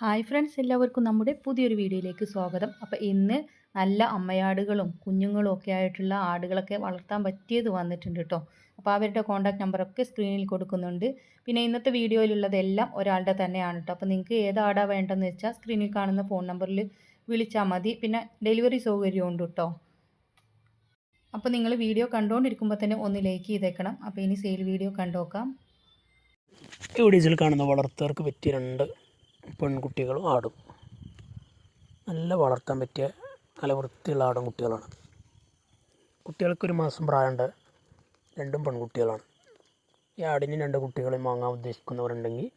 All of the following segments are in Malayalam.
ഹായ് ഫ്രണ്ട്സ് എല്ലാവർക്കും നമ്മുടെ പുതിയൊരു വീഡിയോയിലേക്ക് സ്വാഗതം. അപ്പോൾ ഇന്ന് നല്ല അമ്മയാടുകളും കുഞ്ഞുങ്ങളും ഒക്കെ ആയിട്ടുള്ള ആടുകളൊക്കെ വളർത്താൻ പറ്റിയത് വന്നിട്ടുണ്ട് കേട്ടോ. അപ്പോൾ അവരുടെ കോൺടാക്ട് നമ്പറൊക്കെ സ്ക്രീനിൽ കൊടുക്കുന്നുണ്ട്. പിന്നെ ഇന്നത്തെ വീഡിയോയിലുള്ളതെല്ലാം ഒരാളുടെ തന്നെയാണ് കേട്ടോ. അപ്പോൾ നിങ്ങൾക്ക് ഏത് വേണ്ടതെന്ന് വെച്ചാൽ സ്ക്രീനിൽ കാണുന്ന ഫോൺ നമ്പറിൽ വിളിച്ചാൽ മതി. പിന്നെ ഡെലിവറി സൗകര്യമുണ്ട് കേട്ടോ. അപ്പോൾ നിങ്ങൾ വീഡിയോ കണ്ടുകൊണ്ടിരിക്കുമ്പോൾ തന്നെ ഒന്ന് ലൈക്ക് ചെയ്തേക്കണം. അപ്പോൾ ഇനി സെയിൽ വീഡിയോ കണ്ടുനോക്കാം. ഈ വീഡിയോസിൽ കാണുന്ന വളർത്തുകാർക്ക് പറ്റിയ രണ്ട് പെൺകുട്ടികളും ആടും. നല്ല വളർത്താൻ പറ്റിയ നല്ല വൃത്തിയുള്ള ആടും കുട്ടികളാണ്. കുട്ടികൾക്കൊരു മാസം പ്രായമുണ്ട്. രണ്ടും പെൺകുട്ടികളാണ്. ഈ ആടിന് രണ്ട് കുട്ടികളെ വാങ്ങാൻ ഉദ്ദേശിക്കുന്നവരുണ്ടെങ്കിൽ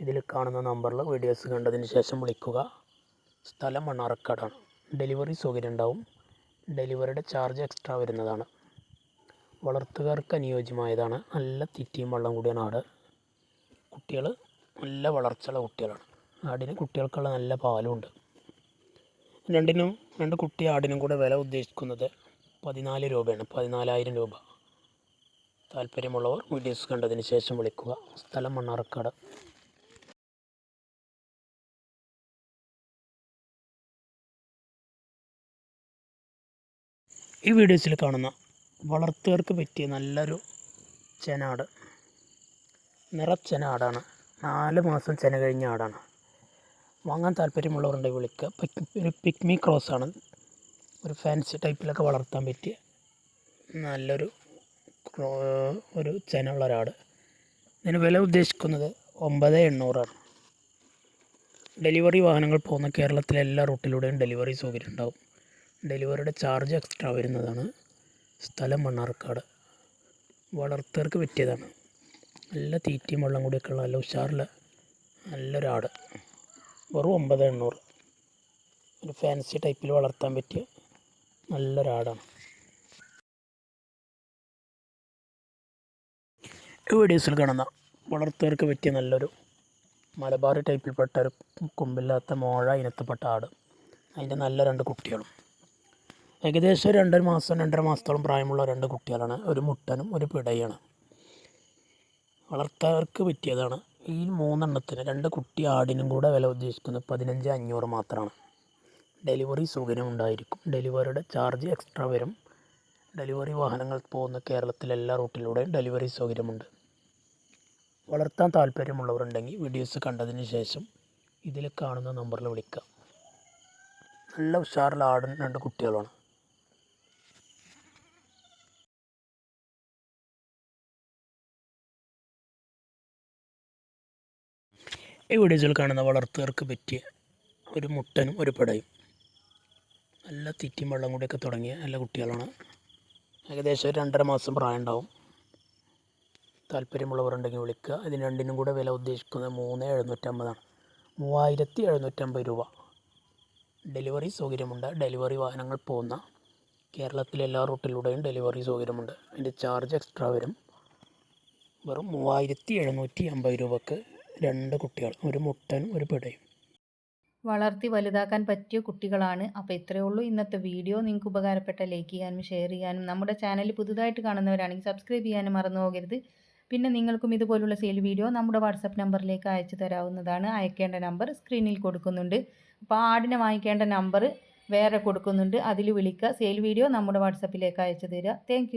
ഇതിൽ കാണുന്ന നമ്പറിൽ വീഡിയോസ് കണ്ടതിന് ശേഷം വിളിക്കുക. സ്ഥലം മണ്ണാറക്കാടാണ് ഡെലിവറി സൗകര്യം ഉണ്ടാവും. ഡെലിവറിയുടെ ചാർജ് എക്സ്ട്രാ വരുന്നതാണ്. വളർത്തുകാർക്ക് അനുയോജ്യമായതാണ്. നല്ല തിറ്റിയും വെള്ളം കൂടിയാണ് ആട്. കുട്ടികൾ നല്ല വളർച്ചയുള്ള കുട്ടികളാണ്. ആടിന് കുട്ടികൾക്കുള്ള നല്ല പാലുമുണ്ട് രണ്ടിനും രണ്ട് കുട്ടി ആടിനും കൂടെ വില ഉദ്ദേശിക്കുന്നത് പതിനാല് രൂപയാണ്. പതിനാലായിരം രൂപ. താല്പര്യമുള്ളവർ വീഡിയോസ് കണ്ടതിന് ശേഷം വിളിക്കുക. സ്ഥലം മണ്ണാർക്കാട്. ഈ വീഡിയോസിൽ കാണുന്ന വളർത്തുകാർക്ക് പറ്റിയ നല്ലൊരു ചെനാട്. നിറച്ചെന ആടാണ്. നാല് മാസം ചെന കഴിഞ്ഞ ആടാണ്. വാങ്ങാൻ താല്പര്യമുള്ളവരുണ്ടെങ്കിൽ വിളിക്കുക. ഒരു പിക്മി ക്രോസ് ആണ് ഒരു ഫാൻസി ടൈപ്പിലൊക്കെ വളർത്താൻ പറ്റിയ നല്ലൊരു ഒരു ചെനുള്ള ഒരാട് ഇതിന് വില ഉദ്ദേശിക്കുന്നത് ഒമ്പത് എണ്ണൂറാണ്. ഡെലിവറി വാഹനങ്ങൾ പോകുന്ന കേരളത്തിലെ എല്ലാ റൂട്ടിലൂടെയും ഡെലിവറി സൗകര്യം ഉണ്ടാവും. ഡെലിവറിയുടെ ചാർജ് എക്സ്ട്രാ വരുന്നതാണ്. സ്ഥലം മണ്ണാർക്കാട്. വളർത്തർക്ക് പറ്റിയതാണ്. നല്ല തീറ്റയും വെള്ളം കൂടിയൊക്കെ ഉള്ള നല്ല ഉഷാറുള്ള നല്ലൊരാട്. വെറും ഒമ്പത് എണ്ണൂറ്. ഒരു ഫാൻസി ടൈപ്പിൽ വളർത്താൻ പറ്റിയ നല്ലൊരാടാണ് വീഡിയോസിൽ കാണുന്ന വളർത്തുകാർക്ക് പറ്റിയ നല്ലൊരു മലബാർ ടൈപ്പിൽപ്പെട്ട ഒരു കൊമ്പില്ലാത്ത മോഴ ഇനത്തിൽപ്പെട്ട ആട്. അതിന്റെ നല്ല രണ്ട് കുട്ടികളും. ഏകദേശം രണ്ടര മാസം രണ്ടര മാസത്തോളം പ്രായമുള്ള രണ്ട് കുട്ടികളാണ്. ഒരു മുട്ടനും ഒരു പിടയാണ്. വളർത്താർക്ക് പറ്റിയതാണ് ഈ മൂന്നെണ്ണത്തിന് രണ്ട് കുട്ടി ആടിനും കൂടെ വില ഉദ്ദേശിക്കുന്നത് പതിനഞ്ച് അഞ്ഞൂറ് മാത്രമാണ്. ഡെലിവറി സൗകര്യം ഉണ്ടായിരിക്കും. ഡെലിവറിയുടെ ചാർജ് എക്സ്ട്രാ വരും. ഡെലിവറി വാഹനങ്ങൾ പോകുന്ന കേരളത്തിലെ എല്ലാ റൂട്ടിലൂടെയും ഡെലിവറി സൗകര്യമുണ്ട്. വളർത്താൻ താല്പര്യമുള്ളവരുണ്ടെങ്കിൽ വീഡിയോസ് കണ്ടതിന് ശേഷം ഇതിൽ കാണുന്ന നമ്പറിൽ വിളിക്കാം. നല്ല ഉഷാറിൽ ആടും രണ്ട് കുട്ടികളാണ് ഈ വീഡിയോസിൽ കാണുന്ന വളർത്തുകാർക്ക് പറ്റിയ ഒരു മുട്ടനും ഒരു പടയും. നല്ല തിറ്റിയും വെള്ളം കൂടിയൊക്കെ തുടങ്ങിയ നല്ല കുട്ടികളാണ്. ഏകദേശം ഒരു രണ്ടര മാസം പ്രായം ഉണ്ടാവും താല്പര്യമുള്ളവരുണ്ടെങ്കിൽ വിളിക്കുക. ഇതിന് രണ്ടിനും കൂടെ വില ഉദ്ദേശിക്കുന്നത് മൂന്ന് എഴുന്നൂറ്റമ്പതാണ്. മൂവായിരത്തി എഴുന്നൂറ്റമ്പത് രൂപ. ഡെലിവറി സൗകര്യമുണ്ട്. ഡെലിവറി വാഹനങ്ങൾ പോകുന്ന കേരളത്തിലെ എല്ലാ റൂട്ടിലൂടെയും ഡെലിവറി സൗകര്യമുണ്ട്. അതിന്റെ ചാർജ് എക്സ്ട്രാ വരും. വെറും മൂവായിരത്തി എഴുന്നൂറ്റി അമ്പത് രൂപക്ക് രണ്ട് കുട്ടികൾ ഒരു മുട്ടനും ഒരു പിടയും. വളർത്തി വലുതാക്കാൻ പറ്റിയ കുട്ടികളാണ്. അപ്പോൾ ഇത്രയേ ഉള്ളൂ. ഇന്നത്തെ വീഡിയോ നിങ്ങൾക്ക് ഉപകാരപ്പെട്ട ലൈക്ക് ചെയ്യാനും ഷെയർ ചെയ്യാനും നമ്മുടെ ചാനൽ പുതുതായിട്ട് കാണുന്നവരാണെങ്കിൽ സബ്സ്ക്രൈബ് ചെയ്യാനും മറന്നു പോകരുത്. പിന്നെ നിങ്ങൾക്കും ഇതുപോലുള്ള സെയിൽ വീഡിയോ നമ്മുടെ വാട്സപ്പ് നമ്പറിലേക്ക് അയച്ചു തരാവുന്നതാണ്. അയക്കേണ്ട നമ്പർ സ്ക്രീനിൽ കൊടുക്കുന്നുണ്ട്. അപ്പോൾ ആടിനെ വാങ്ങിക്കേണ്ട നമ്പർ വേറെ കൊടുക്കുന്നുണ്ട്. അതിൽ വിളിക്കുക. സെയിൽ വീഡിയോ നമ്മുടെ വാട്സപ്പിലേക്ക് അയച്ചു തരിക. താങ്ക്